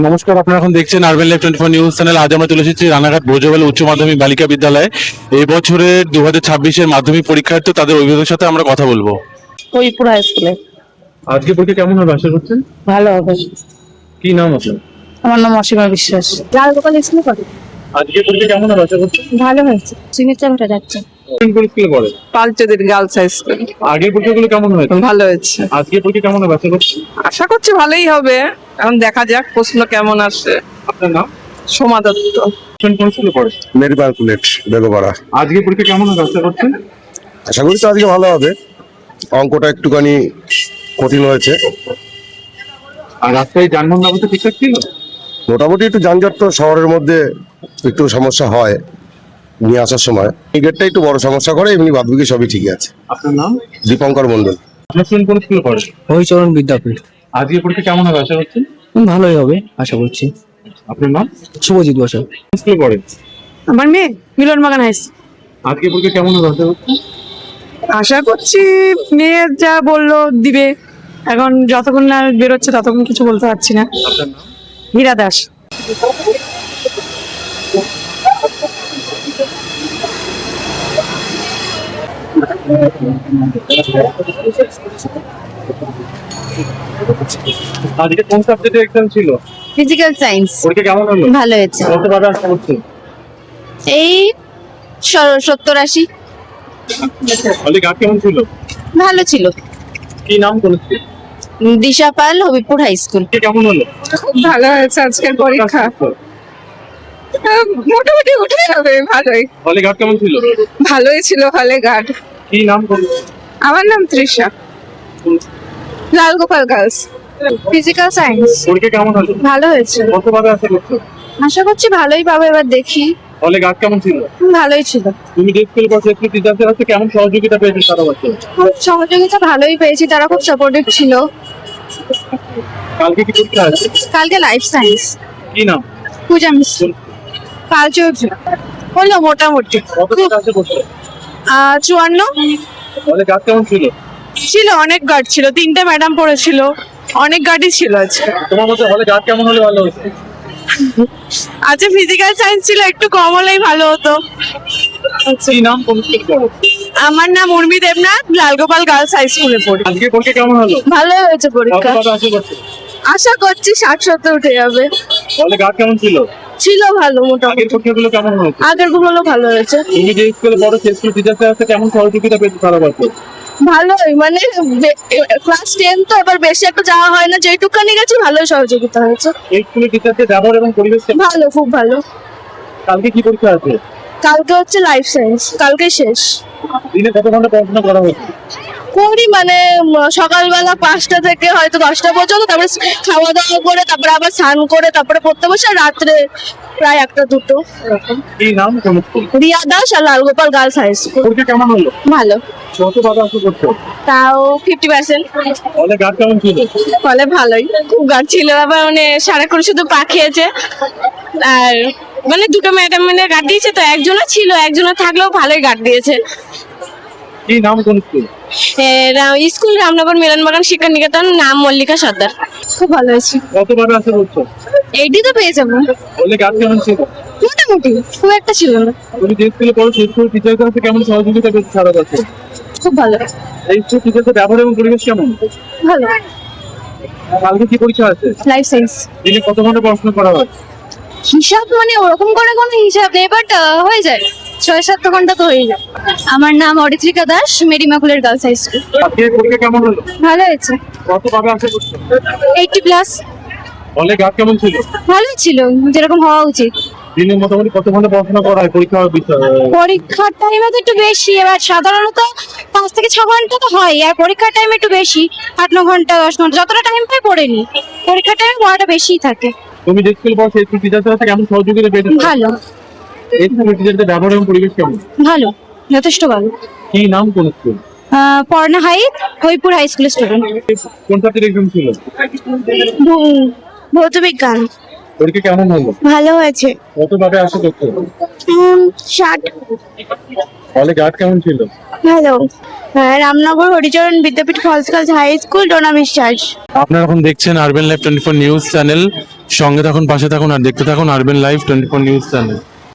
নমস্কার আপনারা এখন দেখছেন urban live twenty four news channel আজ আমরা চলে এসেছি রানাঘাট ভোজবেলা উচ্চ মাধ্যমিক বালিকা বিদ্যালয়ে। এই বছরের দু হাজার ছাব্বিশের মাধ্যমিক পরীক্ষার্থী তাদের অভিভাবকের সাথে আমরা কথা বলব। হরিপুর হাই স্কুলে আজকে পরীক্ষা কেমন হবে আশা করছেন? ভালো হবে। কি নাম আপনার? আমার নাম অসীমা বিশ্বাস। লাল গোপাল স্কুলে পড়ে। আজকে পরীক্ষা কেমন হবে আশা করছেন? ভালো হয়েছে। সিগনেচার উঠে যাচ্ছে। কোন স্কুলে পড়ে? পালচেদের গার্লস হাই স্কুল আগের পরীক্ষাগুলো কেমন হয়েছে? ভালো হয়েছে। আজকে পরীক্ষা কেমন হবে আশা করছেন? আশা করছি ভালোই হবে। এখন দেখা যাক প্রশ্ন কেমন আসে আপনার নাম? সোমা দত্ত। কোন স্কুলে পড়ে? মেডিপাল কুলেট বেগোপাড়া। আজকে পরীক্ষা কেমন হবে? আশা করছেন? আশা করি তো আজকে ভালো হবে। অঙ্কটা একটুখানি কঠিন হয়েছে। আর রাস্তায় যানবাহন ব্যবস্থা ঠিকঠাক ছিল? মোটামুটি একটু যানজট তো শহরের মধ্যে একটু সমস্যা হয় নিয়ে আসার সময়। এই গেটটা একটু বড় সমস্যা করে এমনি বাদবিকে সবই ঠিকই আছে। আপনার নাম? দীপঙ্কর মন্ডল আপনার কোন স্কুলে পড়ে? হরিচরণ বিদ্যাপীঠ। আজকে পরীক্ষা কেমন হবে আশা করছেন? ভালোই হবে আশা করছি। আপনার নাম? শুভজিৎ বসা। স্কুলে পড়ে আমার মেয়ে মিলন বাগান হাই আজকে পরীক্ষা কেমন হবে আশা করছেন? আশা করছি মেয়ে যা বলল দিবে। এখন যতক্ষণ না বেরোচ্ছে ততক্ষণ কিছু বলতে পারছি না। আপনার নাম? হীরা দাস। আজকে কোন সাবজেক্টের এক্সাম ছিল? ফিজিক্যাল সায়েন্স পরীক্ষা কেমন হলো? ভালো হয়েছে। কত এই সত্তর আশি। কেমন ছিল? ভালো ছিল। কি নাম বলেছে দিশা পাল হবিপুর হাই স্কুল কেমন হলো? খুব ভালো হয়েছে আজকের পরীক্ষা। মোটামুটি উঠে যাবে ভালোই। হলে গাছ কেমন ছিল? ভালোই ছিল হলে গার্ড। কি নাম বলেছে আমার নাম Trisha. Lal Gopal girls. Physical science পরীক্ষা কেমন হলো ভালো হয়েছে। কত ভাবে আশা করছ আশা করছি ভালোই পাবো এবার দেখি। হলে গাছ কেমন ছিল? ভালোই ছিল। তুমি যে স্কুল পড়ছো স্কুল টিচারদের কাছে কেমন সহযোগিতা পেয়েছ সারা বছর? খুব সহযোগিতা ভালোই পেয়েছি তারা খুব সাপোর্টিভ ছিল। কালকে কি পরীক্ষা আছে? কালকে লাইফ সায়েন্স কি নাম? পূজা মিশ্র কাল চৌধুরী। হলো মোটামুটি। করছ চুয়ান্ন। ছিল? ছিল অনেক গার্ড ছিল। তিনটে ম্যাডাম পড়েছিল। অনেক গাড়ি ছিল আজকে। তোমার মতে হলে গাছ কেমন হলে ভালো হতো? আজকে ফিজিক্যাল সায়েন্স ছিল একটু কম হলেই ভালো হতো। কি নাম কোন স্কুল পড়ো আমার নাম উর্মি দেবনাথ লালগোপাল গার্লস হাই স্কুলে পড়ি। আজকে পরীক্ষা কেমন হলো? ভালো হয়েছে পরীক্ষা। আশা করছি ষাট সত্তর উঠে যাবে। হলে গাছ কেমন ছিল? ছিল ভালো আগের মোটামুটি পরীক্ষাগুলো কেমন হয়েছে আগেরগুলো ভালো হয়েছে। তুমি যে স্কুলে পড়ো সেই স্কুল টিচারদের কাছে কেমন সহযোগিতা পেয়েছ সারা বছর? ভালোই মানে ক্লাস টেন তো এবার বেশি একটা যাওয়া হয় না যেটুকানি গেছি ভালোই সহযোগিতা হয়েছে। এই স্কুলে টিচারদের ব্যবহার এবং পরিবেশ ভালো খুব ভালো। কালকে কি পরীক্ষা আছে? কালকে হচ্ছে লাইফ সায়েন্স কালকে শেষ। দিনে কত ঘণ্টা পড়াশোনা করা হয়েছে করি মানে সকালবেলা পাঁচটা থেকে হয়তো দশটা পর্যন্ত তারপরে খাওয়া দাওয়া করে তারপরে আবার স্নান করে তারপরে পড়তে বসে আর রাত্রে প্রায় একটা দুটো রিয়া দাস আর লালগোপাল গার্লস হাই স্কুল। কেমন হলো? ভালো। তাও ফিফটি পার্সেন্ট ফলে ভালোই খুব গার্ড ছিল আবার মানে সারাক্ষণ শুধু আর মানে দুটো ম্যাডাম মানে গার্ড দিয়েছে তো একজনও ছিল একজনের থাকলেও ভালোই গার্ড দিয়েছে। কি নাম কোন স্কুল স্কুল রামনগর মিলনবাগান শিক্ষা নিকেতন নাম মল্লিকা সর্দার। খুব ভালো হয়েছে কত ভাবে আশা করছ এইটি তো পেয়ে যাব। হলে গাছ কেমন ছিল? মোটামুটি খুব একটা ছিল না। তুমি যে স্কুলে পড়ো সেই স্কুল টিচারদের কাছে কেমন সহযোগিতা পেয়েছ সারা বছর? খুব ভালো। এই স্কুল টিচারদের ব্যবহার এবং পরিবেশ কেমন? ভালো। কালকে কি পরীক্ষা আছে? লাইফ সায়েন্স দিনে কত ঘণ্টা পড়াশোনা করা হয়? হিসাব মানে ওরকম করে কোনো হিসাব নেই বাট হয়ে যায়। ছয় সাত ঘণ্টা তো হয়ে যায় আমার নাম অরিত্রিকা দাস মেরিমাকুলের গার্লস হাই স্কুল পরীক্ষা কেমন হলো? ভালো হয়েছে। কত ভাবে আশা করছ এইটটি প্লাস গাছ কেমন ছিল? ভালোই ছিল যেরকম হওয়া উচিত। দিনে মোটামুটি কত ঘণ্টা পড়াশোনা করা হয়? পরীক্ষা পরীক্ষার টাইমে তো একটু বেশি এবার সাধারণত পাঁচ থেকে ছ ঘণ্টা তো হয় আর পরীক্ষার টাইমে একটু বেশি আট ন ঘণ্টা দশ ঘণ্টা যতটা টাইম পাই পড়ে নি পরীক্ষার টাইমে পড়াটা বেশিই থাকে। তুমি যে স্কুলে পড়ো সেই স্কুল টিচারদের কাছে কেমন সহযোগিতা পেয়েছ? ভালো। এই স্কুল টিচারদের ব্যবহার এবং পরিবেশ কেমন? ভালো যথেষ্ট ভালো। কি নাম কোন স্কুল পর্ণা হাইট হরিপুর হাই স্কুলের স্টুডেন্ট কোন সাবজেক্ট এক্সাম ছিল? ভৌত বিজ্ঞান। পরীক্ষা কেমন হলো? ভালো হয়েছে। কত ভাবে আশা করছ ষাট। হলে গাছ কেমন ছিল? Hello Ramnagar Haricharan Vidyapith girls high school Dona বিশ্বাস। আপনারা এখন দেখছেন urban live twenty four news channel সঙ্গে থাকুন পাশে থাকুন আর দেখতে থাকুন urban live twenty four news channel